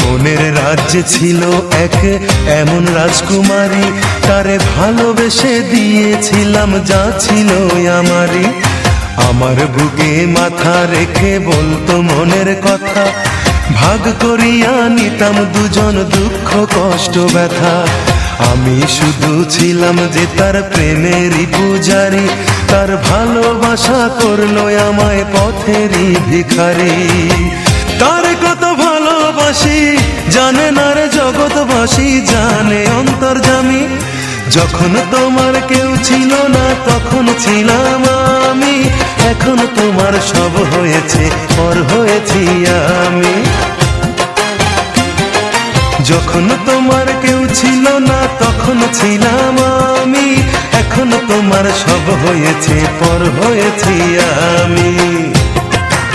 মনের রাজ্যে ছিল এক এমন রাজকুমারী, তারে ভালোবেসে দিয়েছিলাম, যা ছিল আমারই। আমার বুকে মাথা রেখে বলতো মনের কথা, ভাগ করিয়া নিতাম দুজন দুঃখ, কষ্ট, ব্যথা। আমি শুধু ছিলাম যে তার প্রেমেরই পূজারি, তার ভালোবাসা করল আমায় পথেরই ভিখারি। তার জানে না রে জগৎবাসী, জানে অন্তর্জামী। যখন তোমার কেউ ছিল না, তখন ছিলাম আমি। এখন তোমার সব হয়েছে, পর হয়েছি আমি। যখন তোমার কেউ ছিল না, তখন ছিলাম আমি। এখন তোমার সব হয়েছে, পর হয়েছি আমি।